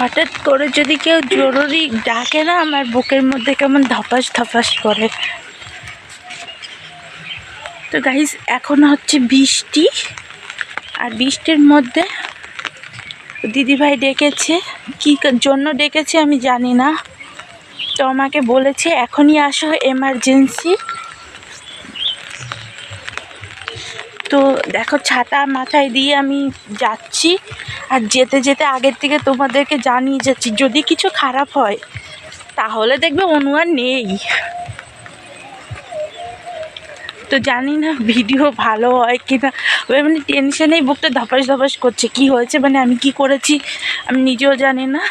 হঠাৎ করে যদি কেউ জরুরি ডাকে না, আমার বুকের মধ্যে কেমন ধপাস ধপাস করে। তো গাইস এখন হচ্ছে বৃষ্টি। আর বৃষ্টির মধ্যে দিদিভাই ডেকেছে। কী জন্য ডেকেছে আমি জানি না। তো আমাকে বলেছে, এখনই আসো এমার্জেন্সি তো দেখো ছাতা মাথায় দিয়ে আমি যাচ্ছি আর যেতে যেতে আগের থেকে তোমাদেরকে জানিয়ে যাচ্ছি, যদি কিছু খারাপ হয়, তাহলে দেখবে অনু আর নেই। তো জানি না ভিডিও ভালো হয় কি না ওই মানে টেনশনেই বুকটা ধপাস ধপাস করছে, কি হয়েছে মানে আমি কি করেছি আমি নিজেও জানি না।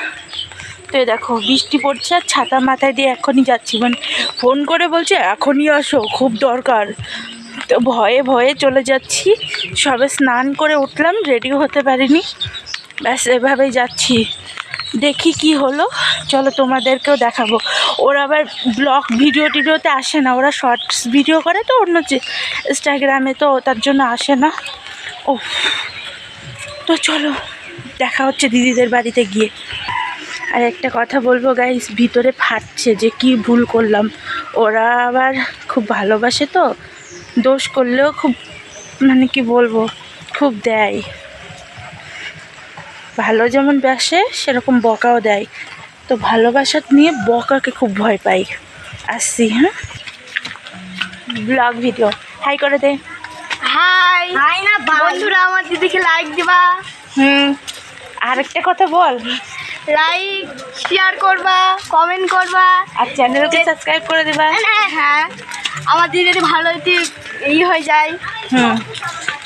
তো দেখো, বৃষ্টি পড়ছে আর ছাতা মাথায় দিয়ে এখনই যাচ্ছি মানে ফোন করে বলছে, এখনই আসো, খুব দরকার। তো ভয়ে ভয়ে চলে যাচ্ছি। সবে স্নান করে উঠলাম রেডিও হতে পারিনি। ব্যাস, এভাবেই যাচ্ছি। দেখি কি হলো। চলো তোমাদেরকেও দেখাবো। ওরা আবার ব্লগ ভিডিও টিডিওতে আসে না। ওরা শর্টস ভিডিও করে তো অন্য ইনস্টাগ্রামে তো তার জন্য আসে না। ও তো চলো, দেখা হচ্ছে দিদিদের বাড়িতে গিয়ে। আর একটা কথা বলব গাইস ভিতরে ফাটছে যে কি ভুল করলাম। ওরা আবার খুব ভালোবাসে তো। দোষ করলেও খুব মানে কি বলব খুব দেয়। ভালো যেমন বাসে সেরকম বকাও দেয়। তো ভালোবাসা নিয়ে বকাকে খুব ভয় পাই। আসছি হ্যাঁ? Blog video. হাই করে দে। হাই। হাই না বন্ধুরা আমার দিদিকে লাইক দিবা। হুম। আর একটা কথা বল। লাইক শেয়ার করবা কমেন্ট করবা। আর চ্যানেলকে সাবস্ক্রাইব করে দিবা। হ্যাঁ আমার দিদি যদি ভালো যদি ই হয়ে যায়। হুম।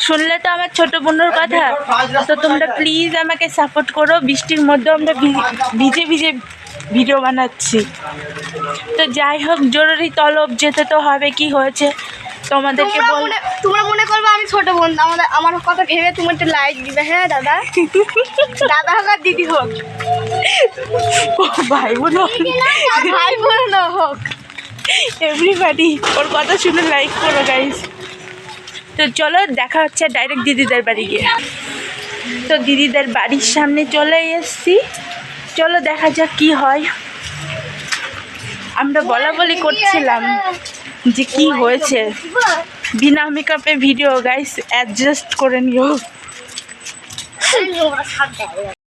শুনলে তো আমার ছোট বোনের কথা। তো তোমরা প্লিজ আমাকে সাপোর্ট করো। বৃষ্টির মধ্যে আমরা ভিজে ভিজে ভিডিও বানাচ্ছি। তো যাই হোক জরুরি তলব যেতে তো হবে কি হয়েছে তোমাদেরকে তোমরা মনে করবে আমি ছোট বোন। আমাদের আমার কথা ভেবে তুমি একটু লাইক দিবে। হ্যাঁ দাদা? দাদা হোক আর দিদি হোক। ভাই বোন ভাই বোন হোক। এভরিবাডি ওর কথা শুনে লাইক করো তো চলো দেখা হচ্ছে ডাইরেক্ট দিদিদের বাড়ি গিয়ে। তো দিদিদের বাড়ির সামনে চলে এসছি। চলো দেখা যাক কি হয়। আমরা বলা বলি করছিলাম যে কি হয়েছে। বিনা মেকআপে ভিডিও গাইস অ্যাডজাস্ট করে নিও।